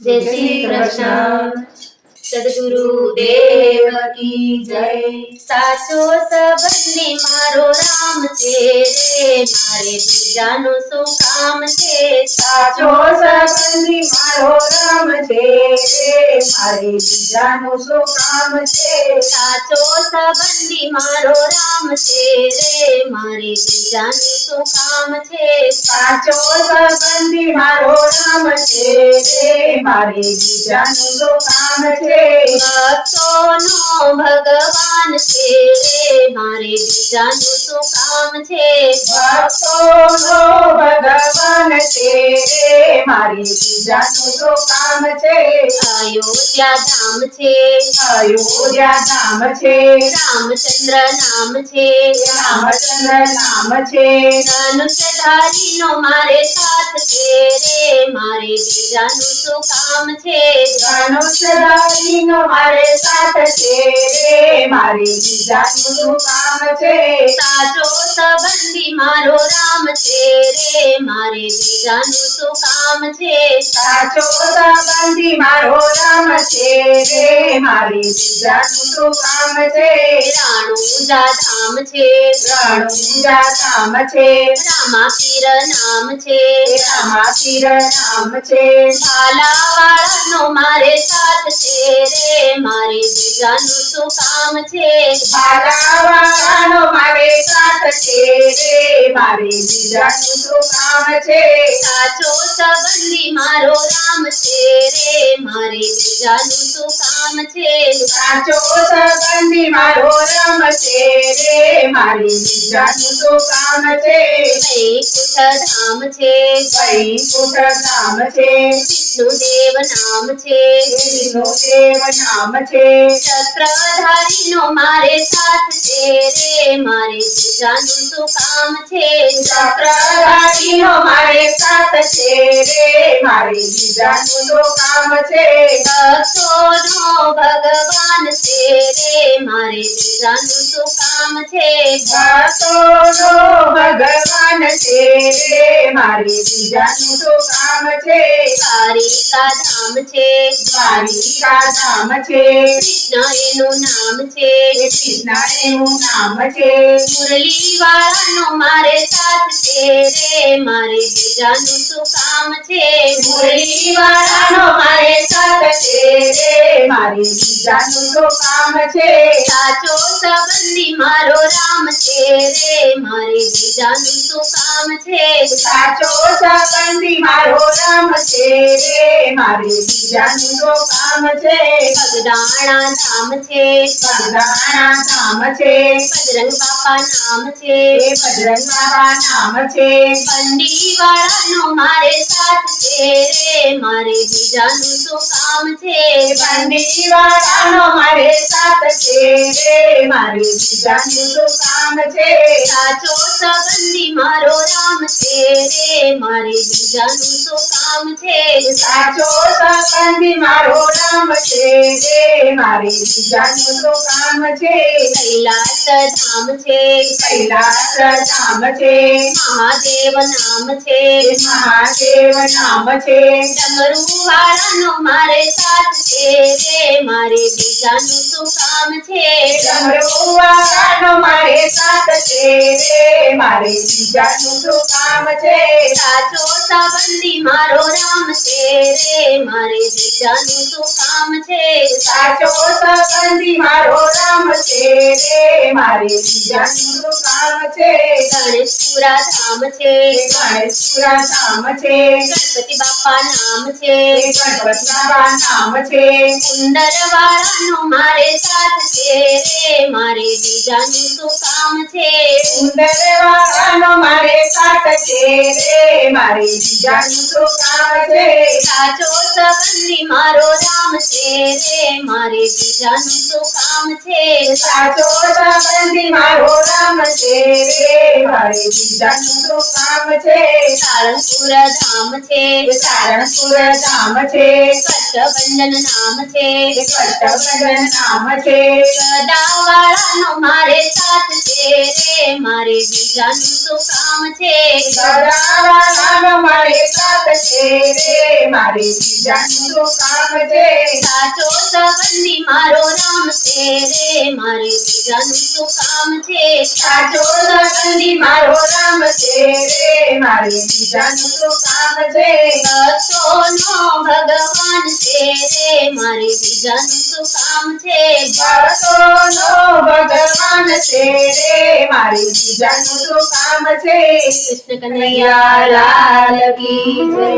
જય શ્રી કૃષ્ણ સદગુરુ દેવ કી જય સાચો સબંધી મારો રામ છે રે મારે બીજાનું શું કામ છે સાચો સબંધી મારો રામ છે રે મારે બીજાનું શું કામ છે સાચો સબંધી મારો રામ છે રે મારે બીજાનું શું કામ છે સાચો સબંધી મારો છે રે મારે બીજાનું તો કામ છે. ભક્તોનો ભગવાન છે મારે બીજાનું શું કામ છે. ભક્તોનો ભગવાન રે મારે બીજાનું શું કામ છે. અયોધ્યા ધામ છે. અયોધ્યા ધામ છે. રામચંદ્ર નામ છે. રામચંદ્ર નામ છે. ધનુષધારીનો મારે સાથ છે રે મારે બીજાનું શું કામ છે. ધનુષધારીનો મારે સાથ છે રે મારે બીજાનું શું કામ છે. સાચો સંબંધી મારો રામ છે રે મારે બીજાનું શું કામ છે. સાચો સંબંધી મારો રામ છે રે મારે બીજાનું શું કામ છે. રાણુજા ધામ છે. રણુજા ધામ છે. રામાપીર નામ છે. રામાપીર નામ છે. ભાલાવાળાનો મારે સાથ છે રે મારે બીજાનું શું કામ છે. બાલાવાળાનો મારે સાથ છે રે મારે બીજાનું શું કામ છે. સાચો સંબંધી મારો રામ છે રે. મારે બીજાનું શું કામ છે? સાચો સંબંધી મારો રામ છે રે. મારે બીજાનું શું કામ છે? વૈકુંઠ ધામ છે. વૈકુંઠ ધામ છે. વિષ્ણુદેવ નામ છે. વિષ્ણુદેવ નામ છે. ચક્રધારીનો મારે સાથ છે રે. મારે ભગવાન છે રે. મારે બીજાનું શું કામ છે. ભક્તોનો ભગવાન છે રે. મારે બીજાનું શું કામ છે. દ્વારિકા ધામ છે? દ્વારિકા ધામ છે કૃષ્ણ એનું નામ છે. કૃષ્ણ એનું નામ છે. મુરલી વાળાનો મારે સાથ છે રે મારે બીજાનું શું કામ છે મુરલી વાળાનો મારે સાથ છે રે મારે બીજાનું શું કામ છે સાચો સંબંધી મારો રામ છે રે મારે બીજાનું શું કામ છે સાચો સંબંધી મારો રામ છે રે મારે બીજાનું શું કામ છે બગદાણા ધામ છે બગદાણા ધામ છે બજરંગ બાપા નામ છે એ બજરંગ બાબા નામ છે પંડી વાળાનો મારે સાથ છે રે. મારે બીજાનું શું કામ છે. બંદી વાળાનો મારે સાથ છે રે. મારે બીજાનું શું કામ છે. સાચો સંબંધી છે રે મારે બીજાનું તો કામ છે. સાચો સંબંધી મારો રામ છે રે મારે બીજાનું તો કામ છે. કૈલાસ ધામ છે. કૈલાસ ધામ છે. મહાદેવ નામ છે. મહાદેવ નામ છે. ડમરુ વાળાનો મારે સાથ છે. રે મારે બીજાનું શું કામ છે ડમરુ વાળાનો મારે સાથ છે રે મારે બીજાનું શું કામ છે. સાચો સંબંધી મારો રામ છે રે મારે બીજાનું શું કામ છે. સાચો સંબંધી મારો રામ છે રે મારે બીજાનું શું કામ છે. ગણેશપુરા ધામ છે. સુરા ધામ છે. ગણપતિ બાપા નામ છે. ગણપતિ બાપા નામ છે. કુંડર વાળાનો મારે સાથ છે. રે મારે બીજાનું શું કામ છે. સુંદર વાળાનો મારે સાથ છે રે મારે બીજાનું શું કામ છે. સાચો સંબંધી મારો રામ છે રે મારે બીજાનું શું કામ છે. સાચો સંબંધી મારો રામ છે રે મારે બીજાનું શું કામ છે. સારણપુર ધામ છે. સારણપુર ધામ છે. કષ્ટભંજન નામ છે. કષ્ટભંજન નામ છે. ગદાવાળાનો મારે સાથ છે રે મારે બીજાનું શું કામ છે? વાળાનો મારે સાથ છે રે મારે બીજાનું શું કામ છે? સાચો સંબંધી મારો રામ છે રે મારે બીજાનું શું કામ છે છે રે. મારે છે કૃષ્ણ કનૈયા લાલ કી જય.